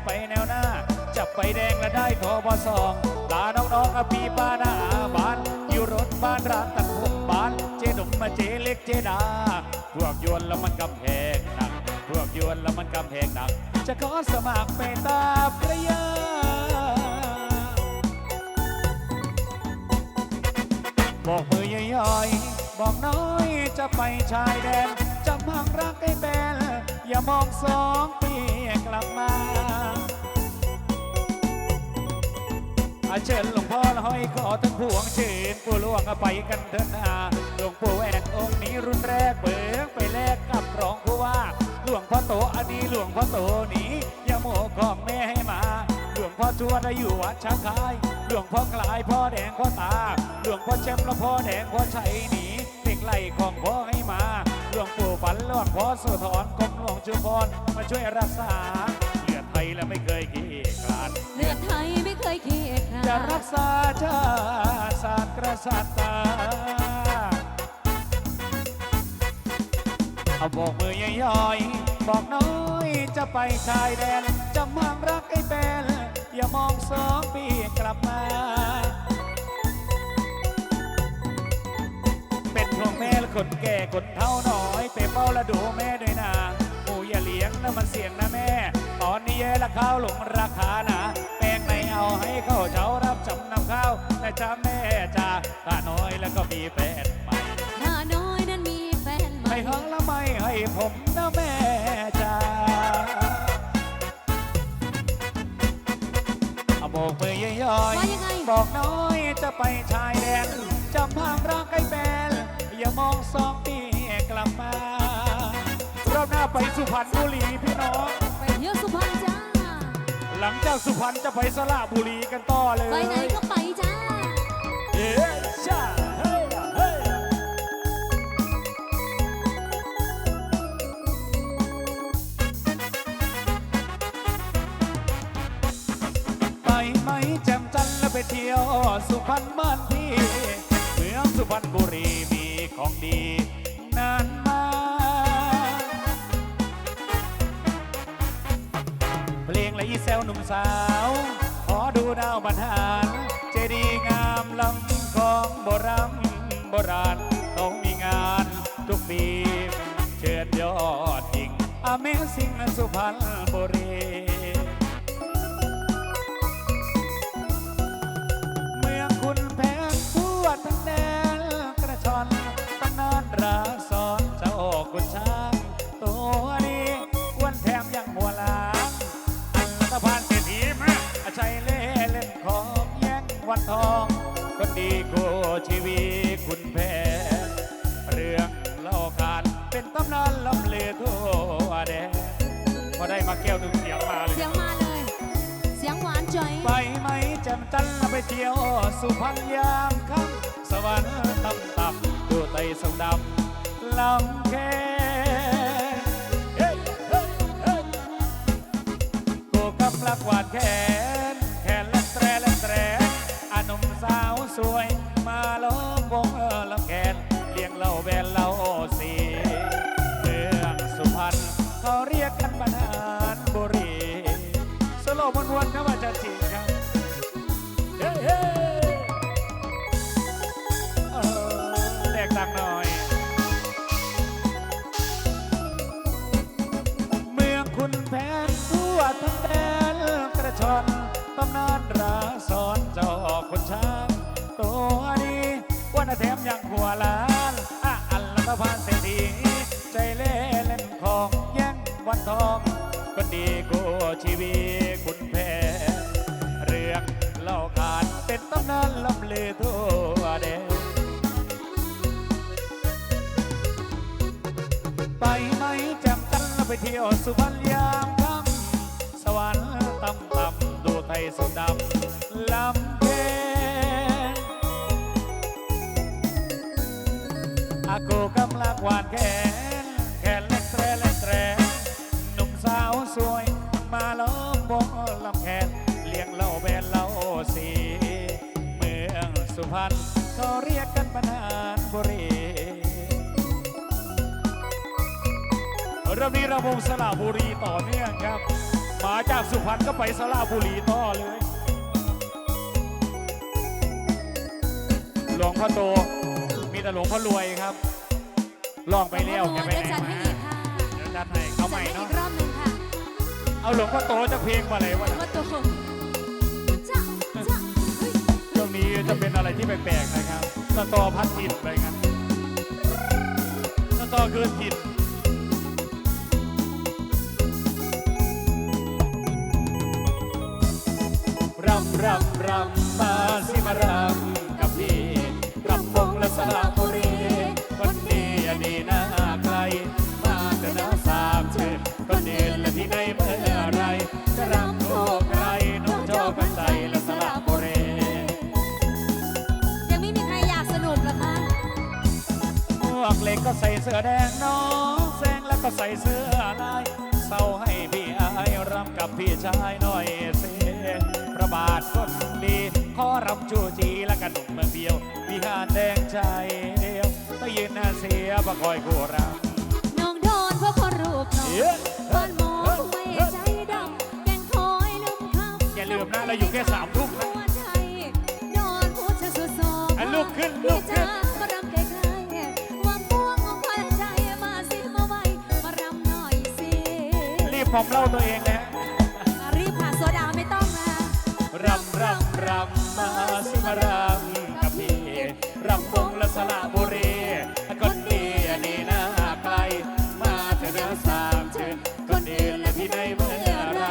ได้ไปแนวหน้า จับไปแดงและได้ทอบสองลาน้องๆอปีป้าหน้าบานอยู่รถบ้านร้านตัดผมบ้าน เจดมมาเจเล็กเจดาพวกยวนแล้วมันกำแพงหนักพวกยวนแล้วมันกำแพงหนัก จะขอสมัครเป็นตาพระยาบอกมือย่อยๆบอกน้อยจะไปชายแดนจำพังรักไอ้แบนอย่ามองสองปีกลับมา เชิญหลวงพ่อละห้อยขอทั้งพวงเชิญปู่หลวงไปกันเถิดนาหลวงปู่แหวนองค์นี้รุ่นแรกเบิกไปแลกกับรองผู้ว่า หลวงพ่อโตอดีหลวงพ่อโตนี้ยาโมของแม่ให้มา หลวงพ่อชวนอยู่วัดช้างคาย หลวงพ่อคลายพ่อแดงพ่อตา หลวงพ่อแชมป์และพ่อแดงพ่อชัยหนีเด็กไหลของพ่อให้มา หลวงปู่ฝันหลวงพ่อสุธรกรมหลวงจุพรมาช่วยรักษา ยและไม่เคยขี้คลาด เลือดไทยไม่เคยเคียดคจะลารัดกษาชาติศาสตร์กษัตริย์ตาเอาบอกมือย่อยๆบอกน้อยจะไปชายแดนจะมั่งรักไอ้แบนอย่ามองสองปีกลับมา เป็นพวกแม่และคนแก่คนเท่าน้อย ไปเฝ้าและดูแม่ด้วยนะหมู อย่าเลี้ยงนะมันเสี่ยงนะแม่ ตอนนี้แย่ละข้าวหลงราคานะแป้งในเอาให้เข้าเช้ารับจำนำข้าวนะจ้าแม่จ้าตาน้อยแล้วก็มีแฟนใหม่หน้าน้อยนั้นมีแฟนใหม่ไม่หังละไม่ให้ผมนะแม่จ้าเอาโบกมือย่อยว่ายังไงๆบอกน้อยจะไปชายแดนจำพางรักไอ้แฟนอย่ามองสองปีกลับมาร อบหน้าไปสุพรรณบุรีพี่น้อง ไปเที่ยวสุพรรณจ้า หลังจากสุพรรณจะไปสระบุรีกันต่อเลยไปไหนก็ไปจ้าเฮ้ยจ้าเฮ้ยเฮ้ยไปไหมแจ่มจันทร์แล้วไปเที่ยวสุพรรณบ้านพี่ เมืองสุพรรณบุรีมีของดี นาน และอีแซวหนุ่มสาว ขอดูดาวบันหารเจดีย์งามลำของโบราณโบราณต้องมีงานทุกปีเชิญยอดหญิงอเมซิงสุพรรณบุรี วันทอง คนดีกูชีวีคุณแพงเรื่องเล่าขานเป็นตำนานลำเลือทั่วแดนพอได้มาแก้วหนึ่งเสียงมาเลย เสียงมาเลย เสียงหวานจ่อยไปไหมแจำจันทร์ไปเที่ยวสุพรรณยามค่ำสวรรค์ต่ำต่ำดูไตสงดำลำแค่เฮ้ยเฮ้ยเฮ้ยกูกับลักหวานแข คนช้างตัวนี้วันแถมยังหัวล้านอะอันละพานเศรษฐีใจเล่เล่นของแย่งวันทองคนดีกูชีวีคุณแพ้เรื่องเล่าขานเป็นตำนานลำลือทั่วแดนไปไหมจ่มจันทร์ไปเที่ยวสุพรรณยามค่ำสวรรค์ต่ำต่ำดูไทยสุดดำลำ กูกำลังหวานแขนแขนเล็กแตรเล็กแตรหนุ่มสาวสวย มาล้อมวงลำแขนเลี้ยงเหล่าแบนเหล่าสีเมืองสุพรรณเขาเรียกกันปนานบุรีเริ่มนี้ระวงสระบุรีต่อเนื่องครับ มาจากสุพรรณก็ไปสระบุรีต่อเลยหลวงพ่อโตมีแต่หลวงพ่อรวยครับ ลองไปเลี้ยวโอ้โหแกไปเดี๋ยวไหนจัดมาให้อีกค่ะเดี๋ยวจัดให้เอาใหม่จัดเนาะอีกรอบหนึ่งค่ะเอาหลวงพ่อโตจะเพลงมาเลยวะว่าตัวจ้าจ้าเฮ้ยช่วงนี้จะเป็นอะไรที่แปลกๆนะครับสตอพัดจิตไปงั้นสตอเกินจิตรำรำรำมาสิมารำกับพี่รำวงและสระบุ กเล็กก็ใส่เสื้อแดงน้องแซงแล้วก็ใส่เสื้อลายเศร้าให้พี่อายรำกับพี่ชายหน่อยเสียพระบาทคนดีขอรำจูจีและกันหนุ่มเมืองเดียวพี่หานแดงใจเดียวต้องยืนหน้าเสียประคอยกูรำน้องโดนเพราะคนรูปหล่อเอ๊ะบ้านหมอไม่ใจดำแกงคอยลืมคำอย่าลืมนะเราอยู่แค่สามทุ่มนะหัวใจนอนพูดชะสุดโศกอะลุกขึ้นลุกขึ้น รีบผมเล่าตัวเองนะรีบผ่าโซดาไม่ต้องนะรำรำรำมาสิมารำกับพี่รำวงและสระบุรีคนดีอันนี้น่าไกลมาเถอะนะสามเชิญคนดีและที่ไหนเมื่อไร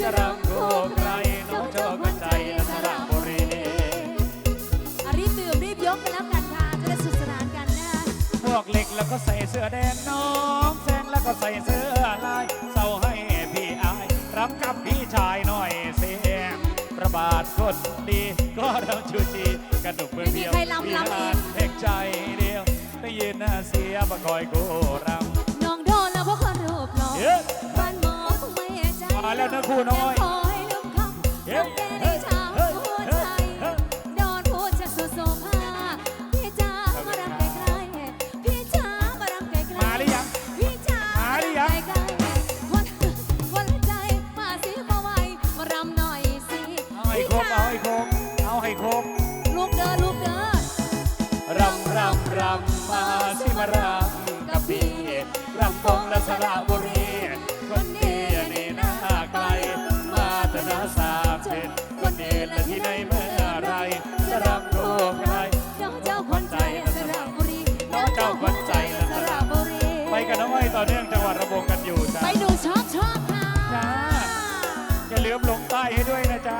จะรำคู่ใครน้องชอบกันใจและสระบุรีอะรีบดื่มรีบยกกันแล้วกันค่ะจะได้สนุกสนานกันนะพวกเล็กแล้วก็ใส่เสื้อแดงน้องแซงแล้วก็ใส่เสื้อลาย รับกับพี่ชายหน่อยเสียงประบาทคนดีก็เราชูจีกระดุกเมืองเดียวไม่มีใครลำลำเองเพลงใจเดียวได้ยินหน้าเสียมาคอยกูรำน้องโดนแล้วเพราะคนรูปหล่อเย้บ้านหมอคงไม่ใจมาแล้วนะครูน้อยงคอยลืมคำเย้ทำแก สระบุรีคนดีอันนี้น่าไกล มาแต่นาสามเจ็ดคนดีและที่ไหนเมื่อไรจะรำคู่ใครน้องเจ้าคนใจสระบุรีน้องเจ้าคนใจและสสระระบุรีไปกันน้องอ้อยต่อเนื่องจังหวัดระบงกันอยู่จ้าไปดูชอบชอบค่ะจ้าอย่าลืมลงใต้ให้ด้วยนะจ๊ะ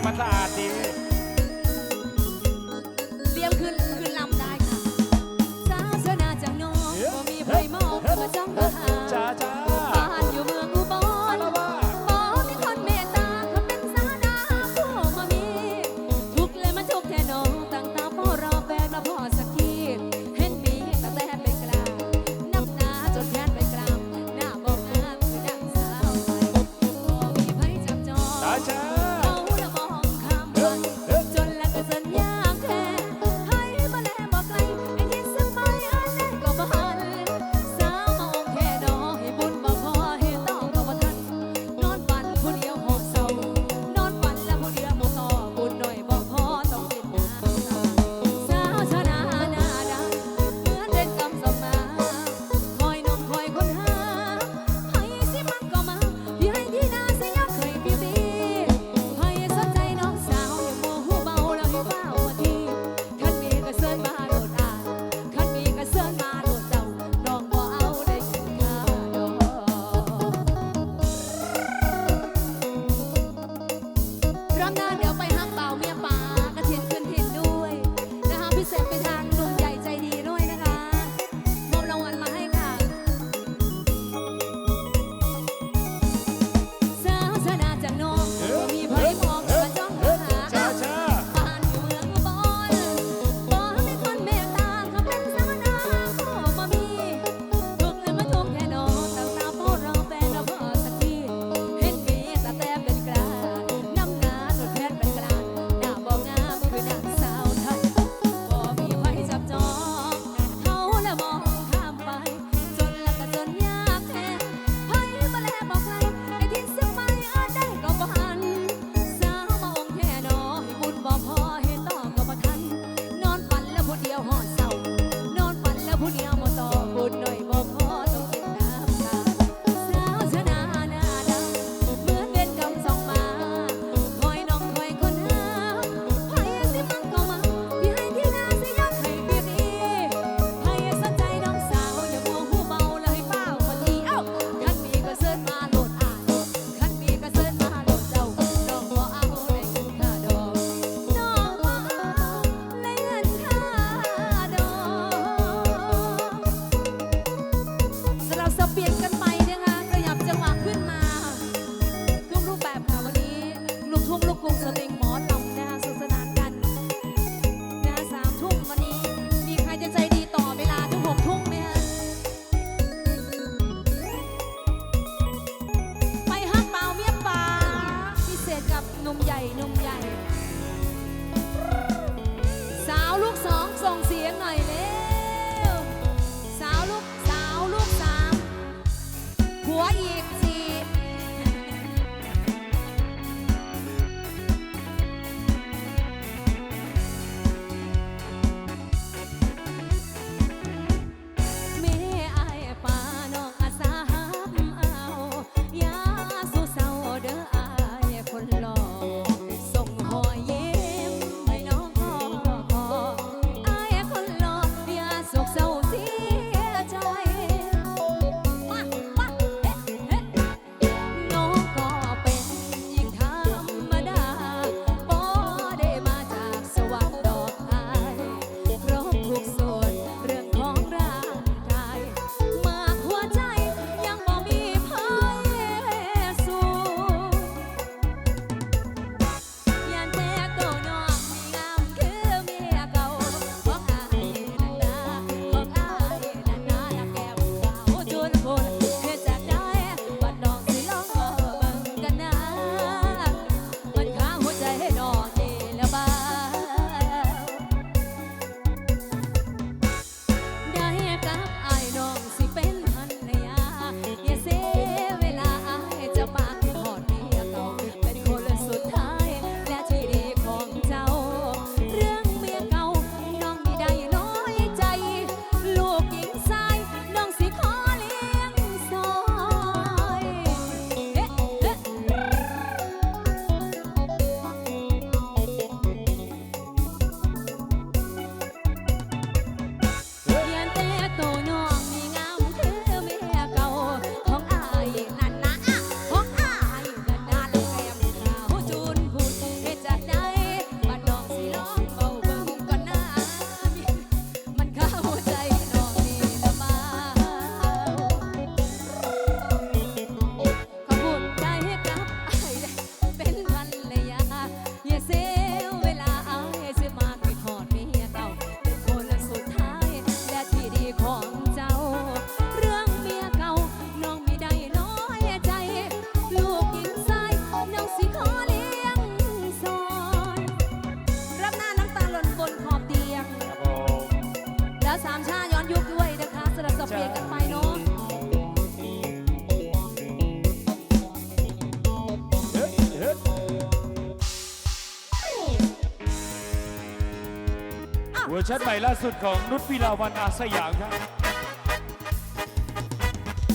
เ no know. ามชาย้อนยุคด้วยนะคะสลับสับเปลี่ยนกันไปเนาะเวอร์ชันใหม่ล่าสุดของนุชวิลาวันอาสยามครับ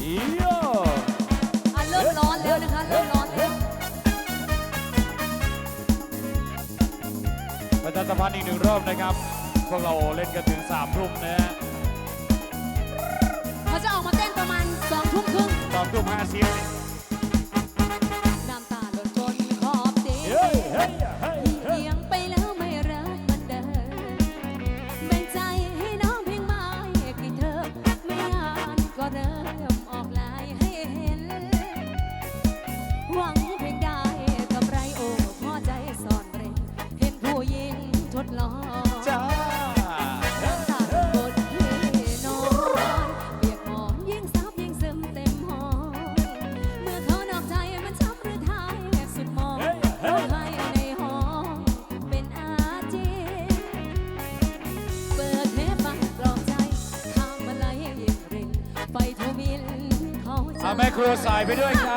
อียอะเริ่มร้อนแล้วนะคะเริ่มร้อนแล้วประชาสัมพันธ์อีกหนึ่งรอบนะครับ พวกเราเล่นกันถึงสามทุ่มนะฮะเขาจะออกมาเต้นประมาณสองทุ่มครึ่งสองทุ่มห้าสิบ อยไปด้วยครับ